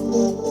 Música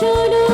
চলো।